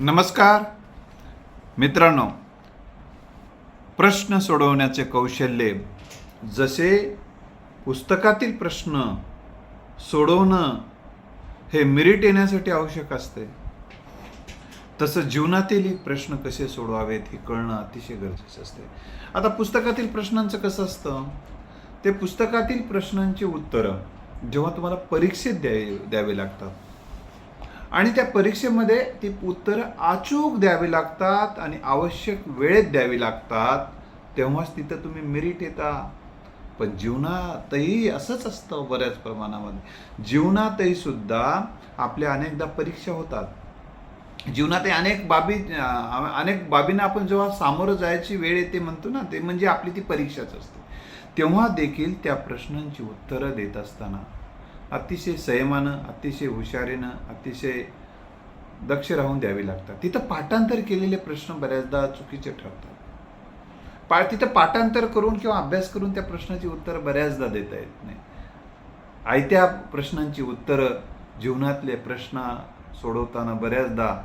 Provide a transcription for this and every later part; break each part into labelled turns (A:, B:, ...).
A: नमस्कार. मित्रांनो प्रश्न सोडवण्याचे कौशल्य. जसे पुस्तकातील प्रश्न सोडवणं हे मिरिट येण्यासाठी आवश्यक असते तसं जीवनातील प्रश्न कसे सोडवावेत हे कळणं अतिशय गरजेचं असते. आता पुस्तकातील प्रश्नांचं कसं असतं? ते पुस्तकातील प्रश्नांची उत्तरं जेव्हा तुम्हाला परीक्षेत द्यावी द्यावे लागतात आणि त्या परीक्षेमध्ये ती उत्तरं अचूक द्यावी लागतात आणि आवश्यक वेळेत द्यावी लागतात. तेव्हाच तिथं तुम्ही मेरिट येता. पण जीवनातही असंच असतं बऱ्याच प्रमाणामध्ये. जीवनातही सुद्धा आपल्या अनेकदा परीक्षा होतात. जीवनातही अनेक बाबी अनेक बाबींना आपण जेव्हा सामोरं जायची वेळ येते म्हणतो ना ते म्हणजे आपली ती परीक्षाच असते. तेव्हा देखील त्या प्रश्नांची उत्तरं देत असताना अतिशय संयमानं अतिशय हुशारीनं अतिशय दक्ष राहून द्यावी लागतात. तिथं पाठांतर केलेले प्रश्न बऱ्याचदा चुकीचे ठरतात. पा तिथं पाठांतर करून किंवा अभ्यास करून त्या प्रश्नाची उत्तरं बऱ्याचदा देता येत नाही. आयत्या प्रश्नांची उत्तरं जीवनातले प्रश्न सोडवताना बऱ्याचदा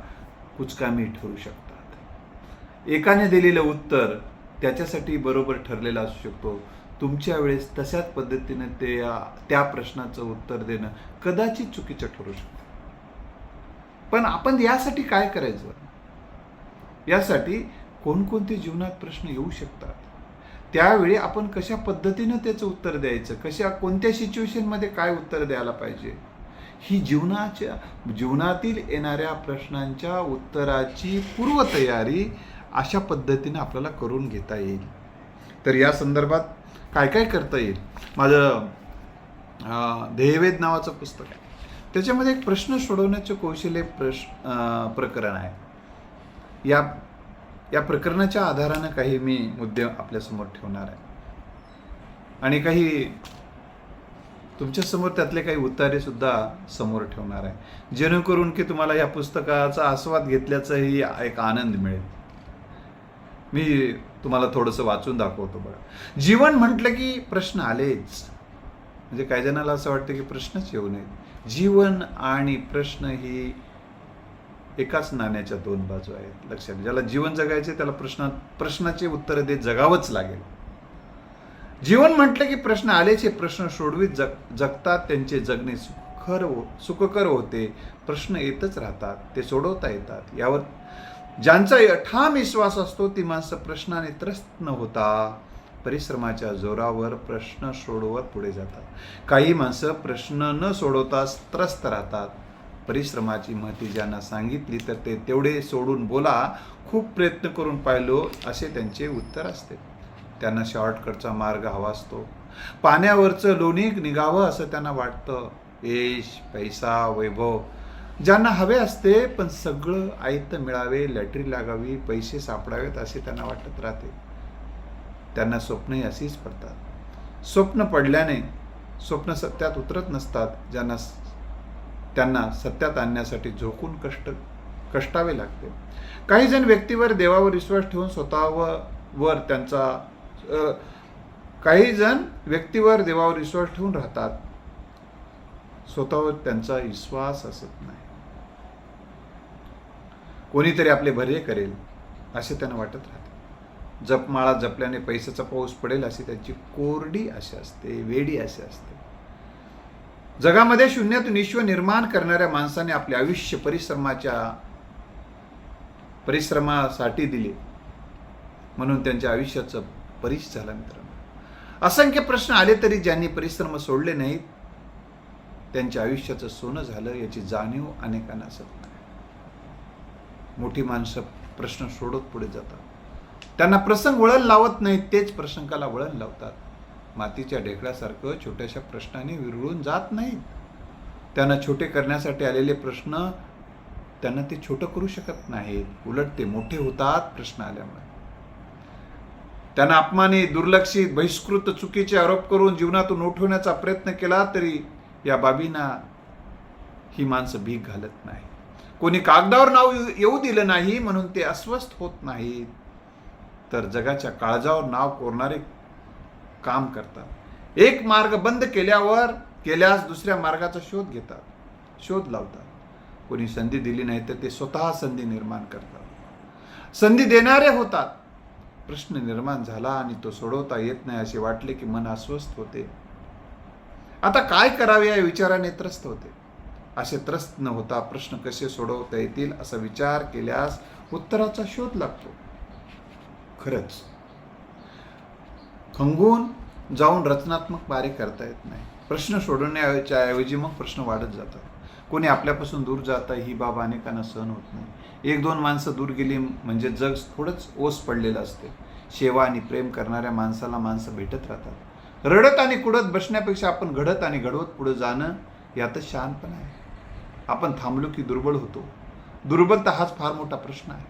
A: कुचकामी ठरू शकतात. एकाने दिलेलं उत्तर त्याच्यासाठी बरोबर ठरलेलं असू शकतो. तुमच्या वेळेस तशाच पद्धतीने ते त्या प्रश्नाचं उत्तर देणं कदाचित चुकीचं ठरू शकतं. पण आपण यासाठी काय करायचं? यासाठी कोणकोणते जीवनात प्रश्न येऊ शकतात? त्यावेळी आपण कशा पद्धतीनं त्याचं उत्तर द्यायचं? कशा कोणत्या सिच्युएशनमध्ये काय उत्तर द्यायला पाहिजे? ही जीवनाच्या जीवनातील येणाऱ्या प्रश्नांच्या उत्तराची पूर्वतयारी अशा पद्धतीनं आपल्याला करून घेता येईल. तर या संदर्भात काय काय करता येईल? माझं ध्येयवेद नावाचं पुस्तक आहे. त्याच्यामध्ये एक प्रश्न सोडवण्याचे कौशल्य प्रश्न प्रकरण आहे. या या प्रकरणाच्या आधारानं काही मी मुद्दे आपल्यासमोर ठेवणार आहे. आणि काही तुमच्यासमोर त्यातले काही उतारे सुद्धा समोर ठेवणार आहे. जेणेकरून की तुम्हाला या पुस्तकाचा आस्वाद घेतल्याचाही एक आनंद मिळेल. मी तुम्हाला थोडंसं वाचून दाखवतो बघा जीवन म्हटलं की प्रश्न आलेच. म्हणजे काही जणाला असं वाटतं की प्रश्नच येऊ नयेत. जीवन आणि प्रश्न ही एकाच नाण्याच्या दोन बाजू आहेत लक्षात ज्याला जीवन जगायचे त्याला प्रश्न प्रश्नाचे उत्तर देत जगावंच लागेल. जीवन म्हटलं की प्रश्न आलेचे प्रश्न सोडवीत जग जगतात त्यांचे जगणे सुखर हो सुखकर होते. प्रश्न येतच राहतात ते सोडवता येतात. यावर ज्यांचा ठाम विश्वास असतो ती माणसं प्रश्नाने त्रस्त न होता परिश्रमाच्या जोरावर प्रश्न सोडवत पुढे जातात. काही माणसं प्रश्न न सोडवता त्रस्त राहतात. परिश्रमाची महती ज्यांना सांगितली तर ते तेवढे सोडून बोला खूप प्रयत्न करून पाहिलो असे त्यांचे उत्तर असते. त्यांना शॉर्टकटचा मार्ग हवा असतो. पाण्यावरचं लोणी निघावं असं त्यांना वाटतं. यश पैसा वैभव ज्यांना हवे असते पण सगळं आयत मिळावे लॅटरी लागावी पैसे सापडावेत असे त्यांना वाटत राहते. त्यांना स्वप्नही अशीच पडतात. स्वप्न पडल्याने स्वप्न सत्यात उतरत नसतात ज्यांना त्यांना सत्यात आणण्यासाठी झोकून कष्ट कष्टावे लागते. काही जण व्यक्तीवर देवावर विश्वास ठेवून स्वतःवर वर त्यांचा काही जण व्यक्तीवर देवावर विश्वास ठेवून राहतात. स्वतःवर त्यांचा विश्वास असत नाही. कोणीतरी आपले भरे करेल असे त्यांना वाटत राहते. जपमाळा जपल्याने पैशाचा पाऊस पडेल अशी त्यांची कोरडी आशा असते वेडी आशा असते. जगामध्ये शून्यातून विश्व निर्माण करणाऱ्या माणसाने आपले आयुष्य परिश्रमाच्या परिश्रमासाठी दिले. म्हणून त्यांच्या आयुष्याचं परीश झाला मित्रांनो. असंख्य प्रश्न आले तरी ज्यांनी परिश्रम सोडले नाहीत त्यांच्या आयुष्याचं सोनं झालं याची जाणीव अनेकांना असत नाही. मोठी माणसं प्रश्न सोडत पुढे जातात. त्यांना प्रसंग वळण लावत नाहीत तेच प्रसंगाला वळण लावतात. मातीच्या ढेकळासारखं छोट्याशा प्रश्नाने विरळून जात नाहीत. त्यांना छोटे करण्यासाठी आलेले प्रश्न त्यांना ते छोटं करू शकत नाहीत. उलट ते मोठे होतात प्रश्न आल्यामुळे. त्यांना अपमानी दुर्लक्षित बहिष्कृत चुकीचे आरोप करून जीवनातून उठवण्याचा प्रयत्न केला तरी या बाबींना ही माणसं भीक घालत नाही कोणी कागदावर नाव येऊ- येऊ दिलं नाही म्हणून ते अस्वस्थ होत नाहीत. तर जगाच्या काळजावर नाव कोरणारे काम करतात. एक मार्ग बंद केल्यावर केल्यास दुसऱ्या मार्गाचा शोध घेतात शोध लावतात. कोणी संधी दिली नाही तर ते स्वतः संधी निर्माण करतात. संधी देणारे होतात. प्रश्न निर्माण झाला आणि तो सोडवता येत नाही असे वाटले की मन अस्वस्थ होते. आता काय करावे या विचाराने त्रस्त होते? असे त्रस्त न होता प्रश्न कसे सोडवता येतील असा विचार केल्यास उत्तराचा शोध लागतो. खरंच. खंगून जाऊन रचनात्मक कार्य करता येत नाही. प्रश्न सोडवण्याच्या ऐवजी मग प्रश्न वाढत जातात. कोणी आपल्यापासून दूर जातं ही बाब अनेकांना सहन होत नाही. एक दोन माणसं दूर गेली म्हणजे जग थोडंच ओस पडलेलं असते. सेवा आणि प्रेम करणाऱ्या माणसाला माणसं भेटत राहतात. रडत आणि कुडत बसण्यापेक्षा आपण घडत आणि घडवत पुढे जाणं यातच शहाणपण आहे. आपण थांबलो की दुर्बळ होतो. दुर्बलता हाच फार मोठा प्रश्न आहे.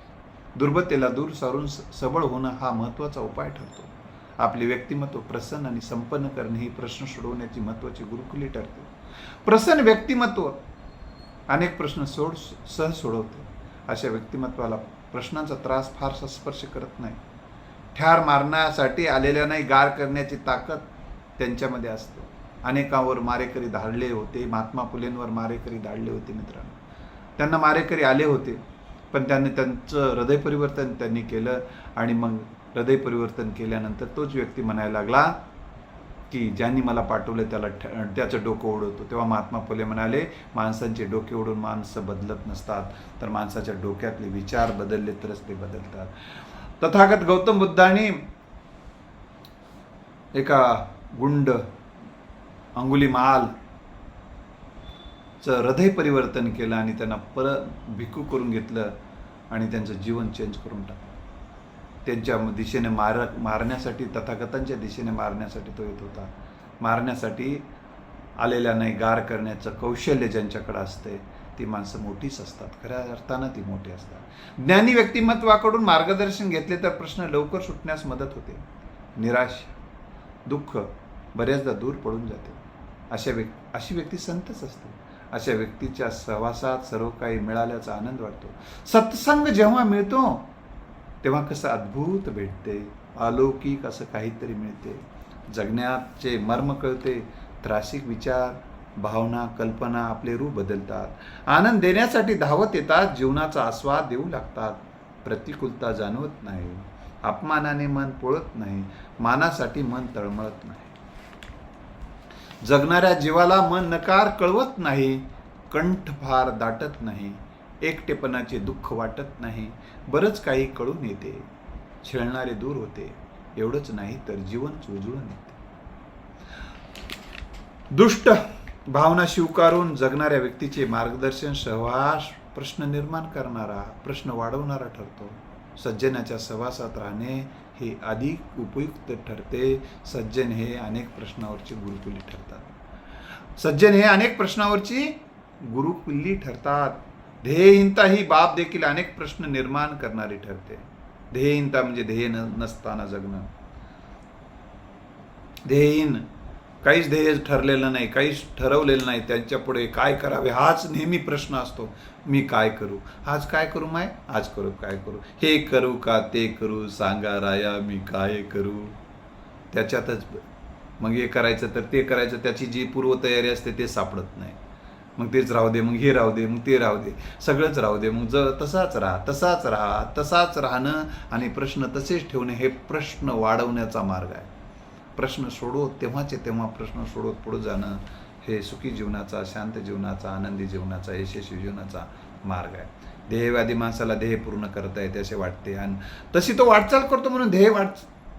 A: दुर्बलतेला दूर सारून स- सबळ होणं हा महत्त्वाचा उपाय ठरतो. आपले व्यक्तिमत्व प्रसन्न आणि संपन्न करणे ही प्रश्न सोडवण्याची महत्त्वाची गुरुकुली ठरते. प्रसन्न व्यक्तिमत्व अनेक प्रश्न सोड सहज सोडवते. अशा व्यक्तिमत्वाला प्रश्नांचा त्रास फारसा स्पर्श करत नाही. ठार मारण्यासाठी आलेल्या नाही गार करण्याची ताकद त्यांच्यामध्ये असते. अनेकांवर मारेकरी धाडले होते महात्मा फुलेंवर मारेकरी धाडले होते मित्रांनो. त्यांना मारेकरी आले होते पण त्यांनी त्यांचं हृदय परिवर्तन त्यांनी केलं आणि मग हृदय परिवर्तन केल्यानंतर तोच व्यक्ती म्हणायला लागला की ज्यांनी मला पाठवलं त्याला ठ- त्याचं डोकं ओढवतो. तेव्हा महात्मा फुले म्हणाले माणसांचे डोके ओढून माणसं बदलत नसतात तर माणसाच्या डोक्यातले विचार बदलले तरच ते बदलतात. तथागत गौतम बुद्धांनी एका गुंड अंगुली माल चं हृदय परिवर्तन केलं आणि त्यांना पर भिकू करून घेतलं आणि त्यांचं जीवन चेंज करून टाकलं. त्यांच्या दिशेने मार मारण्यासाठी तथागतांच्या दिशेने मारण्यासाठी तो येत होता. मारण्यासाठी आलेल्या नाही गार करण्याचं कौशल्य ज्यांच्याकडे असते ती माणसं मोठीच असतात. खऱ्या अर्थानं ती मोठी असतात. ज्ञानी व्यक्तिमत्वाकडून मार्गदर्शन घेतले तर प्रश्न लवकर सुटण्यास मदत होते. निराश दुःख बऱ्याचदा दूर पडून जाते. अशा व्यक् अशी व्यक्ती संतच असते. अशा व्यक्तीच्या सहवासात सर्व काही मिळाल्याचा आनंद वाटतो. सत्संग जेव्हा मिळतो तेव्हा कसं अद्भुत भेटते. अलौकिक असं काहीतरी मिळते. जगण्याचे मर्म कळते. त्रासिक विचार भावना कल्पना आपले रूप बदलतात. आनंद देण्यासाठी धावत येतात. जीवनाचा आस्वाद देऊ लागतात. प्रतिकूलता जाणवत नाही. अपमानाने मन पोळत नाही. मानासाठी मन तळमळत नाही. जगणाऱ्या जीवाला मन नकार कळवत नाही कंठ फार दाटत नाही एकटेपणाचे दुःख वाटत नाही बरंच काही कळून येते. छेळणारे दूर होते एवढंच नाही तर जीवन उजळून येते. दुष्ट भावना स्वीकारून जगणाऱ्या व्यक्तीचे मार्गदर्शन सहवास प्रश्न निर्माण करणारा प्रश्न वाढवणारा ठरतो. सज्जनाच्या सहवासात राहणे हे अधिक उपयुक्त ठरते. सज्जन हे अनेक प्रश्नावरची गुरुकुली ठरतात. सज्जन हे अनेक प्रश्नावरची गुरुकुल्ली ठरतात. ध्येयहीनता ही बाब देखील अनेक प्रश्न निर्माण करणारी ठरते. ध्येयहीनता म्हणजे ध्येय न नसताना जगणं. ध्येयहीन काहीच ध्येय ठरलेलं नाही काहीच ठरवलेलं नाही. त्यांच्या पुढे काय करावे हाच नेहमी प्रश्न असतो. मी काय करू? आज काय करू माय? आज करू काय करू? हे करू का ते करू? सांगा राया मी काय करू? त्याच्यातच मग हे करायचं तर ते करायचं त्याची जी पूर्वतयारी असते ते सापडत नाही. मग तेच राहू दे मग हे राहू दे मग ते राहू दे. सगळंच राहू दे. मग ज तसाच राहा तसाच राहा तसाच राहणं आणि प्रश्न तसेच ठेवणे हे प्रश्न वाढवण्याचा मार्ग आहे. प्रश्न सोडवत तेव्हाचे तेव्हा प्रश्न सोडवत पुढे जाणं हे सुखी जीवनाचा शांत जीवनाचा आनंदी जीवनाचा यशस्वी जीवनाचा मार्ग आहे. ध्येयवादी माणसाला ध्येय पूर्ण करता येते असे वाटते आणि तशी तो वाटचाल करतो म्हणून ध्येय वाट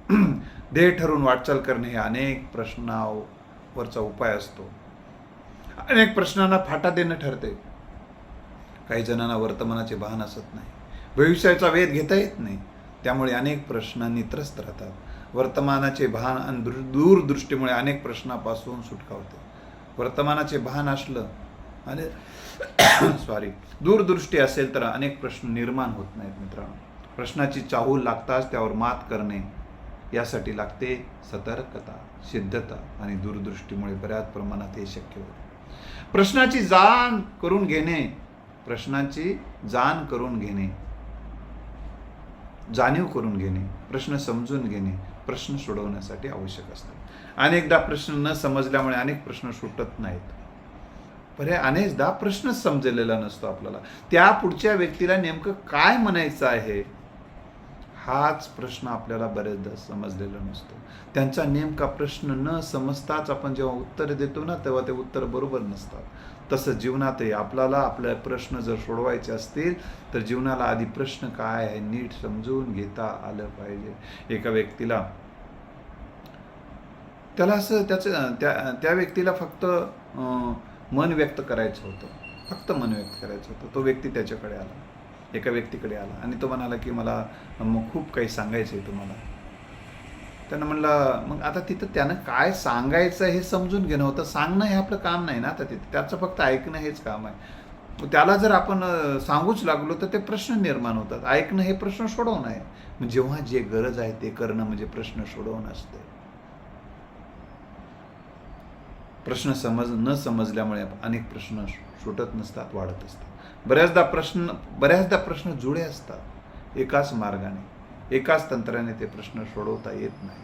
A: ध्येय ठरवून वाटचाल करणे हे अनेक प्रश्नावरचा उपाय असतो. अनेक प्रश्नांना फाटा देणं ठरते. काही जणांना वर्तमानाचे भान असत नाही. भविष्याचा वेध घेता येत नाही. त्यामुळे अनेक प्रश्नांनी त्रस्त राहतात. वर्तमानाचे भान आणि दूरदृष्टीमुळे अनेक प्रश्नापासून सुटका होते. वर्तमानाचे भान असलं आणि सॉरी दूरदृष्टी असेल तर अनेक प्रश्न निर्माण होत नाहीत मित्रांनो. प्रश्नाची चाहूल लागताच त्यावर मात करणे यासाठी लागते सतर्कता सिद्धता आणि दूरदृष्टीमुळे बऱ्याच प्रमाणात हे शक्य होते. प्रश्नाची जाण करून घेणे प्रश्नाची जाण करून घेणे जाणीव करून घेणे प्रश्न समजून घेणे प्रश्न सोडवण्यासाठी आवश्यक असतात. अनेकदा प्रश्न न समजल्यामुळे अनेक प्रश्न सुटत नाहीत. पर्याय अनेकदा प्रश्नच समजलेला नसतो आपल्याला. त्या पुढच्या व्यक्तीला नेमकं काय म्हणायचं आहे? हाच प्रश्न आपल्याला बरेचदा समजलेला नसतो. त्यांचा नेमका प्रश्न न समजताच आपण जेव्हा उत्तर देतो ना तेव्हा ते उत्तर बरोबर नसतात. तसं जीवनातही आपल्याला आपले प्रश्न जर सोडवायचे असतील तर जीवनाला आधी प्रश्न काय आहे नीट समजून घेता आलं पाहिजे. एका व्यक्तीला त्याला असं त्याचं त्या त्या व्यक्तीला फक्त मन व्यक्त करायचं होतं. फक्त मन व्यक्त करायचं होतं. तो व्यक्ती त्याच्याकडे आला. एका व्यक्तीकडे आला. आणि तो म्हणाला की मला मग खूप काही सांगायचं आहे तुम्हाला. त्यानं म्हणलं मग आता तिथं त्यानं काय सांगायचं हे समजून घेणं होतं. सांगणं हे आपलं काम नाही ना आता तिथं. त्याचं फक्त ऐकणं हेच काम आहे. त्याला जर आपण सांगूच लागलो तर ते प्रश्न निर्माण होतात. ऐकणं हे प्रश्न सोडवणं आहे. जेव्हा जे गरज आहे ते करणं म्हणजे प्रश्न सोडवणं असते. प्रश्न समज न समजल्यामुळे अनेक प्रश्न सुटत नसतात वाढत असतात. बऱ्याचदा प्रश्न बऱ्याचदा प्रश्न जुळे असतात. एकाच मार्गाने एकाच तंत्राने ते प्रश्न सोडवता येत नाही.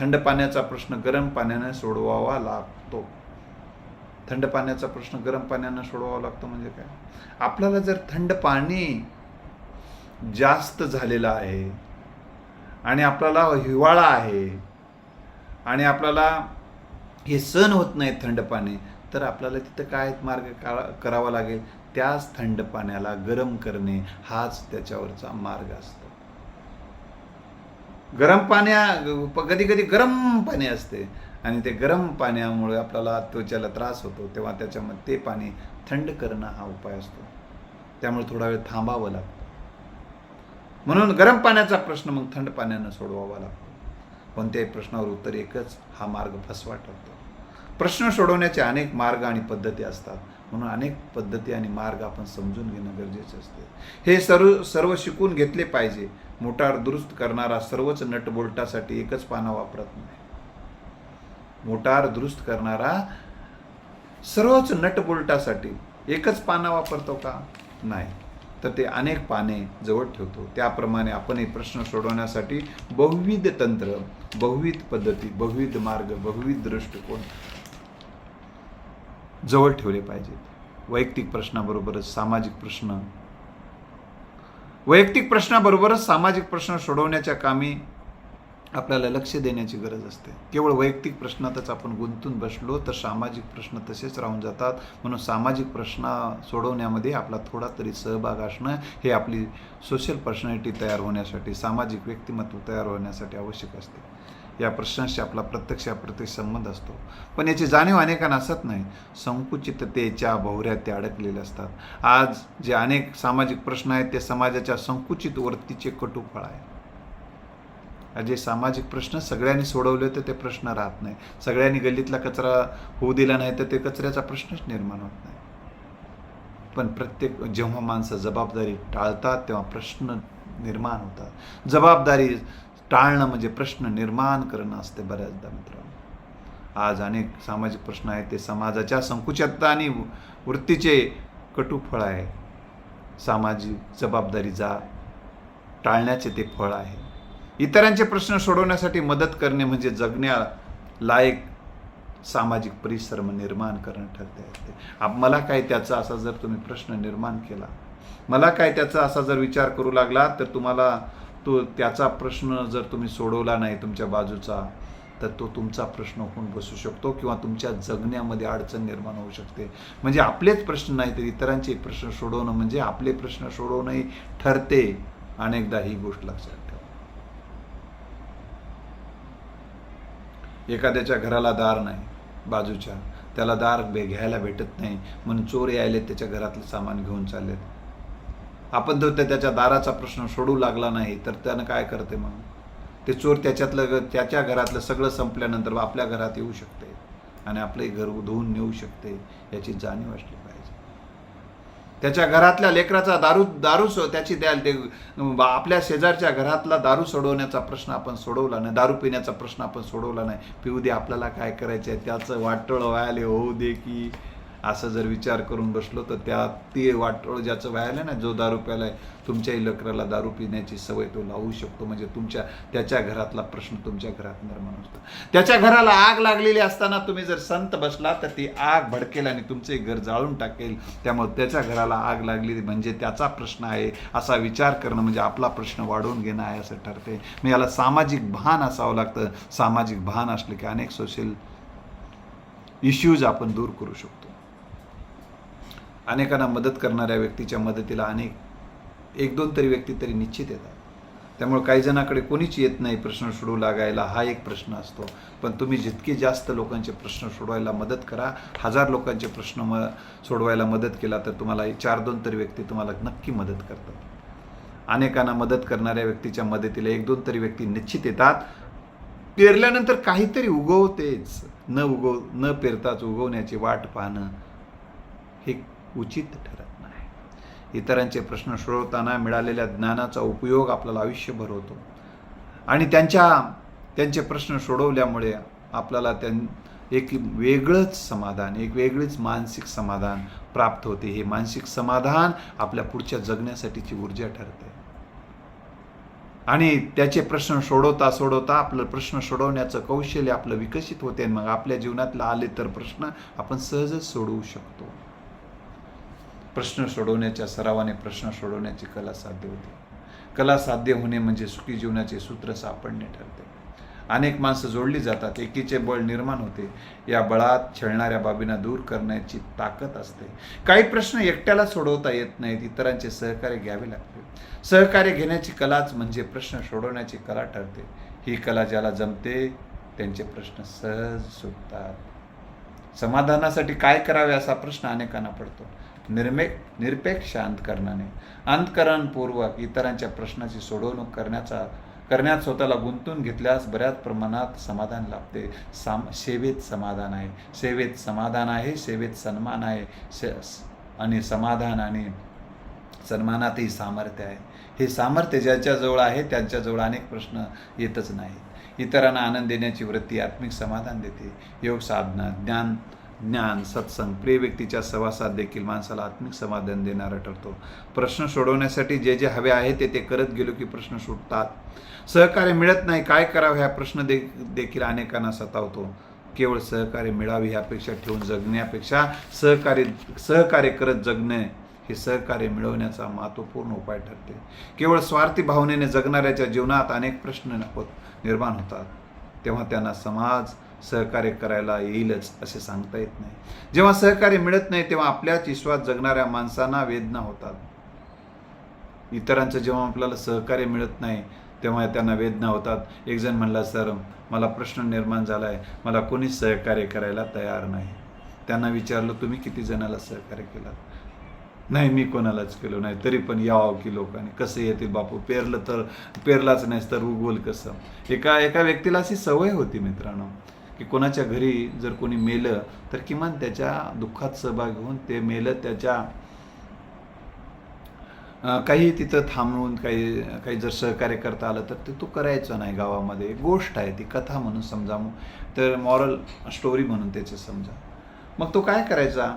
A: थंड पाण्याचा प्रश्न गरम पाण्याने सोडवावा लागतो. थंड पाण्याचा प्रश्न गरम पाण्यानं सोडवावा लागतो म्हणजे काय? आपल्याला जर थंड पाणी जास्त झालेलं आहे आणि आपल्याला हिवाळा आहे आणि आपल्याला हे सण होत नाही थंड पाणी तर आपल्याला तिथं काय मार्ग का- करावा लागेल? त्याच थंड पाण्याला गरम करणे हाच त्याच्यावरचा मार्ग असतो. गरम पाण्या कधी कधी गरम पाणी असते आणि ते गरम पाण्यामुळे आपल्याला त्वचेला त्रास होतो तेव्हा त्याच्यामध्ये ते पाणी थंड करणं हा उपाय असतो. त्यामुळे थोडा वेळ थांबावं लागतं. म्हणून गरम पाण्याचा प्रश्न मग थंड पाण्यानं सोडवावा लागतो. कोणत्याही प्रश्नावर उत्तर एकच हा मार्ग फसवा ठरतो. प्रश्न सोडवण्याचे अनेक मार्ग आणि पद्धती असतात. म्हणून अनेक पद्धती आणि मार्ग आपण समजून घेणं गरजेचे असते. हे सर्व सर्व शिकून घेतले पाहिजे. मोटार दुरुस्त करणारा सर्वच नटबोल्टासाठी एकच पाना वापरत नाही. मोटार दुरुस्त करणारा सर्वच नटबोल्टासाठी एकच पाना वापरतो का? नाही. तर ते अनेक पाने जवळ ठेवतो. त्याप्रमाणे आपण हे प्रश्न सोडवण्यासाठी बहुविध तंत्र बहुविध पद्धती बहुविध मार्ग बहुविध दृष्टिकोन जवळ ठेवले पाहिजेत. वैयक्तिक प्रश्नाबरोबरच सामाजिक प्रश्न. वैयक्तिक प्रश्नाबरोबरच सामाजिक प्रश्न सोडवण्याच्या कामी आपल्याला लक्ष देण्याची गरज असते. केवळ वैयक्तिक प्रश्नातच आपण गुंतून बसलो तर सामाजिक प्रश्न तसेच राहून जातात. म्हणून सामाजिक प्रश्न सोडवण्यामध्ये आपला थोडा तरी सहभाग असणं हे आपली सोशल पर्सनॅलिटी तयार होण्यासाठी सामाजिक व्यक्तिमत्व तयार होण्यासाठी आवश्यक असते. या प्रश्नाशी आपला प्रत्यक्ष अप्रत्यक्ष संबंध असतो. पण याची जाणीव अनेकांना असत नाही. संकुचिततेच्या भोवऱ्यात ते अडकलेले असतात. आज जे अनेक सामाजिक प्रश्न आहेत ते समाजाच्या संकुचित वृत्तीचे कटुफळ आहे. जे सामाजिक प्रश्न सगळ्यांनी सोडवले तर ते प्रश्न राहत नाही. सगळ्यांनी गल्लीतला कचरा होऊ दिला नाही तर ते कचऱ्याचा प्रश्नच निर्माण होत नाही. पण प्रत्येक जेव्हा माणसं जबाबदारी टाळतात तेव्हा प्रश्न निर्माण होतात. जबाबदारी टाळणं म्हणजे प्रश्न निर्माण करणं असते बऱ्याचदा मित्रांनो. आज अनेक सामाजिक प्रश्न आहेत ते समाजाच्या संकुचितता आणि वृत्तीचे कटू फळ आहे. सामाजिक जबाबदारीचा टाळण्याचे ते फळ आहे. इतरांचे प्रश्न सोडवण्यासाठी मदत करणे म्हणजे जगण्या लायक सामाजिक परिसर निर्माण करणं ठरते. असते मला काय त्याचा असा जर तुम्ही प्रश्न निर्माण केला मला काय त्याचा असा जर विचार करू लागला तर तुम्हाला तो त्याचा प्रश्न जर तुम्ही सोडवला नाही तुमच्या बाजूचा तर तो तुमचा प्रश्न होऊन बसू शकतो किंवा तुमच्या जगण्यामध्ये अडचण निर्माण होऊ शकते. म्हणजे आपलेच प्रश्न नाही तर इतरांचे प्रश्न सोडवणं म्हणजे आपले प्रश्न सोडवणंही ठरते. अनेकदा ही गोष्ट लक्षात ठेवा. एखाद्याच्या घराला दार नाही बाजूच्या. त्याला दार बे घ्यायला भेटत नाही. म्हणून चोर यायले त्याच्या घरातलं सामान घेऊन चाललेत. आपण जर त्याच्या दाराचा प्रश्न सोडू लागला नाही तर त्यानं काय करते मग? ते चोर त्याच्यातलं त्याच्या घरातलं सगळं संपल्यानंतर आपल्या घरात येऊ शकते आणि आपले घर धुवून नेऊ शकते याची जाणीव असली पाहिजे. त्याच्या घरातल्या लेकराचा दारू दारू सो त्याची द्या ते आपल्या शेजारच्या घरातला दारू सोडवण्याचा प्रश्न आपण सोडवला नाही दारू पिण्याचा प्रश्न आपण सोडवला नाही. पिऊ दे आपल्याला काय करायचं आहे त्याचं वाटळ व्हायला होऊ दे की. असं जर विचार करून बसलो तर त्या ते वाटोळ ज्याचं व्हायला ना जो दारू प्यायला आहे तुमच्याही लकराला दारू पिण्याची सवय तो लावू शकतो. म्हणजे तुमच्या त्याच्या घरातला प्रश्न तुमच्या घरात निर्माण होतो. त्याच्या घराला आग लागलेली असताना तुम्ही जर संत बसला तर ती आग भडकेल आणि तुमचे घर जाळून टाकेल. त्यामुळे त्याच्या घराला आग लागली म्हणजे त्याचा प्रश्न आहे असा विचार करणं म्हणजे आपला प्रश्न वाढवून घेणं आहे असं ठरते. मग याला सामाजिक भान असावं लागतं. सामाजिक भान असलं की अनेक सोशल इश्यूज आपण दूर करू शकतो. अनेकांना मदत करणाऱ्या व्यक्तीच्या मदतीला अनेक एक दोन तरी व्यक्ती तरी निश्चित येतात. त्यामुळे काही जणाकडे कोणीच येत नाही प्रश्न सोडवू लागायला हा एक प्रश्न असतो. पण तुम्ही जितके जास्त लोकांचे प्रश्न सोडवायला मदत करा हजार लोकांचे प्रश्न म सोडवायला मदत केला तर तुम्हाला चार दोन तरी व्यक्ती तुम्हाला नक्की मदत करतात. अनेकांना मदत करणाऱ्या व्यक्तीच्या मदतीला एक दोन तरी व्यक्ती निश्चित येतात. पेरल्यानंतर काहीतरी उगवतेच. न उगव न पेरताच उगवण्याची वाट पाहणं हे उचित ठरत नाही. इतरांचे प्रश्न सोडवताना मिळालेल्या ज्ञानाचा उपयोग आपल्याला आयुष्यभर होतो. आणि त्यांच्या त्यांचे प्रश्न सोडवल्यामुळे आपल्याला त्यां एक वेगळंच समाधान एक वेगळीच मानसिक समाधान प्राप्त होते. हे मानसिक समाधान आपल्या पुढच्या जगण्यासाठीची ऊर्जा ठरते. आणि त्याचे प्रश्न सोडवता सोडवता आपलं प्रश्न सोडवण्याचं कौशल्य आपलं विकसित होते आणि मग आपल्या जीवनातला आले तर प्रश्न आपण सहजच सोडवू शकतो. प्रश्न सोडवण्याच्या सरावाने प्रश्न सोडवण्याची कला साध्य होते. कला साध्य होणे म्हणजे सुखी जीवनाचे सूत्र सापडणे ठरते. अनेक माणसं जोडली जातात एकीचे बळ निर्माण होते. या बळात छळणाऱ्या बाबींना दूर करण्याची ताकद असते. काही प्रश्न एकट्याला सोडवता येत नाहीत इतरांचे सहकार्य घ्यावे लागते. सहकार्य घेण्याची कलाच म्हणजे प्रश्न सोडवण्याची कला ठरते. ही कला ज्याला जमते त्यांचे प्रश्न सहज सुटतात. समाधानासाठी काय करावे असा प्रश्न अनेकांना पडतो. निर्मेक निरपेक्ष अंतकरणाने अंतकरणपूर्वक इतरांच्या प्रश्नाची सोडवणूक करण्याचा करण्यात स्वतःला गुंतून घेतल्यास बऱ्याच प्रमाणात समाधान लाभते. साम सेवेत समाधान आहे. सेवेत समाधान आहे सेवेत सन्मान आहे. से आणि समाधान आणि सन्मानातही सामर्थ्य आहे. हे सामर्थ्य ज्याच्याजवळ आहे त्यांच्याजवळ अनेक प्रश्न येतच नाहीत. इतरांना आनंद देण्याची वृत्ती आत्मिक समाधान देते. योग साधना ज्ञान ज्ञान सत्संग प्रिय व्यक्तीच्या सहवासात देखील माणसाला आत्मिक समाधान देणारा ठरतो. प्रश्न सोडवण्यासाठी जे जे हवे आहे ते ते करत गेलो की प्रश्न सुटतात. सहकार्य मिळत नाही काय करावं ह्या प्रश्न दे देखील अनेकांना सतावतो. केवळ सहकार्य मिळावे ह्यापेक्षा ठेवून जगण्यापेक्षा सहकार्य सहकार्य करत जगणे हे सहकार्य मिळवण्याचा महत्त्वपूर्ण उपाय ठरते. केवळ स्वार्थी भावनेने जगणाऱ्याच्या जीवनात अनेक प्रश्न निर्माण होतात. तेव्हा त्यांना समाज सहकार्य करायला येईलच असे सांगता येत नाही. जेव्हा सहकार्य मिळत नाही तेव्हा आपल्याच विश्वास जगणाऱ्या माणसांना वेदना होतात. इतरांचं जेव्हा आपल्याला सहकार्य मिळत नाही तेव्हा त्यांना वेदना होतात. एक जण म्हणला सर मला प्रश्न निर्माण झाला आहे मला कोणीच सहकार्य करायला तयार नाही. त्यांना विचारलं तुम्ही किती जणाला सहकार्य केलं? नाही मी कोणालाच केलो नाही. तरी पण यावं की लोकांनी. कसं येतील बापू? पेरलं तर पेरलाच नाहीस तर उगवल कसं? एका एका व्यक्तीला अशी सवय होती मित्रांनो. की कोणाच्या घरी जर कोणी मेलं तर किमान त्याच्या दुःखात सहभाग घेऊन ते मेलं त्याच्या काही तिथं थांबवून काही काही जर सहकार्य करता आलं तर ते तो करायचं नाही गावामध्ये. गोष्ट आहे ती कथा म्हणून समजा तर मॉरल स्टोरी म्हणून त्याचे समजा. मग तो काय करायचा?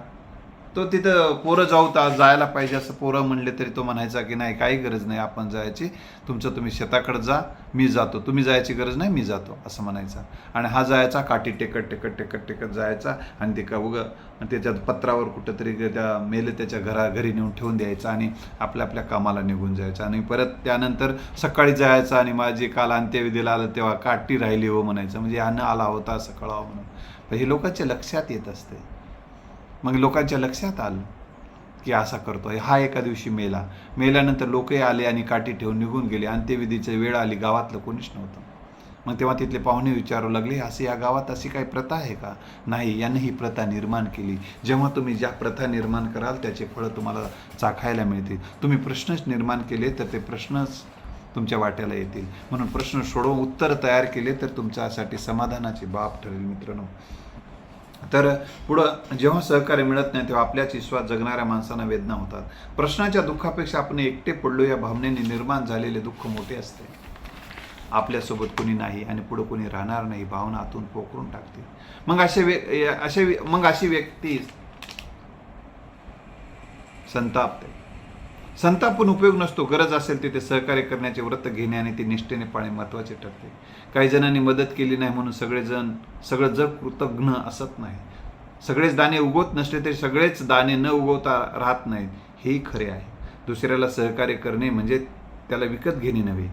A: तो तिथं पोरं जाऊ ता जायला पाहिजे असं पोरं म्हणले तरी तो म्हणायचा की नाही काही गरज नाही आपण जायची. तुमचं तुम्ही शेताकडे जा मी जातो. तुम्ही जायची गरज नाही मी जातो असं म्हणायचा. आणि हा जायचा काठी टेकत टेकत टेकत टेकत जायचा आणि ते का उगं आणि त्याच्यात पत्रावर कुठंतरी त्या मेले त्याच्या घरा घरी नेऊन ठेवून द्यायचा आणि आपल्या आपल्या कामाला निघून जायचा. आणि परत त्यानंतर सकाळी जायचा आणि माझी काल अंत्यविधीला आलं तेव्हा काठी राहिली हो म्हणायचं. म्हणजे यानं आला होता असं कळावं म्हणून. तर हे लोकांच्या लक्षात येत असते. मग लोकांच्या लक्षात आलं की असा करतोय. हा एका दिवशी मेला. मेल्यानंतर लोकही आले आणि काठी ठेवून निघून गेले. अंत्यविधीची वेळ आली. गावातलं कोणीच नव्हतं. मग तेव्हा तिथले पाहुणे विचारू लागले असे या गावात अशी काही प्रथा आहे का? नाही याने ही प्रथा निर्माण केली. जेव्हा तुम्ही ज्या प्रथा निर्माण कराल त्याचे फळं तुम्हाला चाखायला मिळतील. तुम्ही प्रश्नच निर्माण केले तर ते प्रश्नच तुमच्या वाट्याला येतील. म्हणून प्रश्न सोडवून उत्तर तयार केले तर तुमच्यासाठी समाधानाची बाब ठरेल मित्रांनो. तर पुढं जेव्हा सहकार्य मिळत नाही तेव्हा आपल्याच विश्वास जगणाऱ्या माणसांना वेदना होतात. प्रश्नाच्या दुःखापेक्षा आपण एकटे पडलो या भावनेने निर्माण झालेले दुःख मोठे असते. आपल्यासोबत कोणी नाही आणि पुढं कोणी राहणार नाही भावना आतून पोखरून टाकते. मग असे वे असे मग अशी व्यक्ती संतापते. संतापून उपयोग नसतो. गरज असेल तिथे सहकार्य करण्याचे व्रत घेणे आणि ते निष्ठेने पाळणे महत्त्वाचे ठरते. काही जणांनी मदत केली नाही म्हणून सगळेजण सगळं जग कृतज्ञ असत नाही. सगळेच दाणे उगवत नसले तरी सगळेच दाणे न उगवता राहत नाहीत. हेही खरे आहे. दुसऱ्याला सहकार्य करणे म्हणजे त्याला विकत घेणे नव्हे.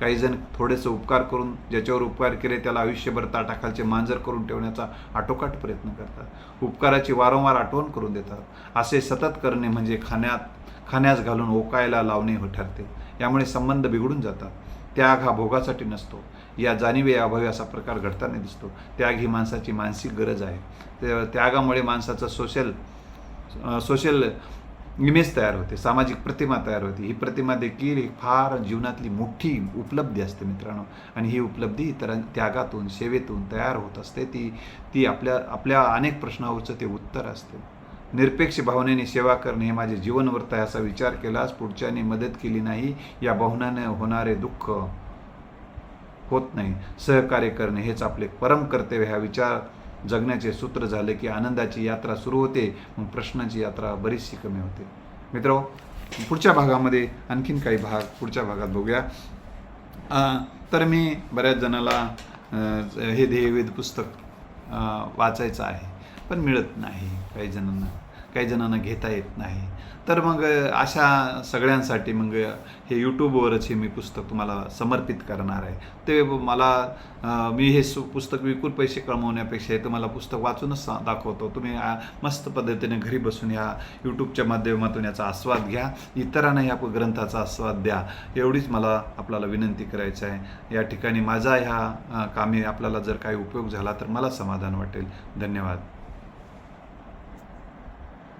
A: काही जण थोडेसे उपकार करून ज्याच्यावर उपकार केले त्याला आयुष्यभर ताटाखालचे मांजर करून ठेवण्याचा आटोकाट प्रयत्न करतात. उपकाराची वारंवार आठवण करून देतात. असे सतत करणे म्हणजे खाण्यात खाण्यास घालून ओकायला लावणे हो ठरते. यामुळे संबंध बिघडून जातात. त्याग हा भोगासाठी नसतो. या जाणीवे अभावी असा प्रकार घडताना दिसतो. त्याग ही माणसाची मानसिक गरज आहे. त्या- त्यागामुळे माणसाचं सोशल सोशल इमेज तयार होते. सामाजिक प्रतिमा तयार होते. ही प्रतिमा देखील एक फार जीवनातली मोठी उपलब्धी असते मित्रांनो. आणि ही उपलब्धी इतरां त्यागातून सेवेतून तयार होत असते. ती ती आपल्या आपल्या अनेक प्रश्नावरचं ते उत्तर असते. निरपेक्ष भावनेने सेवा करणे हे माझे जीवनव्रत आहे असा विचार केलास पुढच्याने मदत केली नाही या भावनाने होणारे दुःख होत नाही. सहकार्य करणे हेच आपले परम कर्तव्य हा विचार जगण्याचे सूत्र झाले की आनंदाची यात्रा सुरू होते मग प्रश्नाची यात्रा बरीचशी कमी होते. मित्र पुढच्या भागामध्ये आणखीन काही भाग पुढच्या भागात बघूया. तर मी बऱ्याच जणाला हे ध्येयवेद पुस्तक वाचायचं आहे पण मिळत नाही काही जणांना. काही जणांना घेता येत नाही. तर मग अशा सगळ्यांसाठी मग हे यूट्यूबवरच हे मी पुस्तक तुम्हाला समर्पित करणार आहे. ते मला मी हे सु पुस्तक विकून पैसे कमवण्यापेक्षा हे तुम्हाला पुस्तक वाचूनच सा- दाखवतो. तुम्ही मस्त पद्धतीने घरी बसून या यूट्यूबच्या माध्यमातून याचा आस्वाद घ्या. इतरांना या ग्रंथाचा आस्वाद द्या. एवढीच मला आपल्याला विनंती करायची आहे. या ठिकाणी माझा ह्या कामी आपल्याला जर काही उपयोग झाला तर मला समाधान वाटेल. धन्यवाद.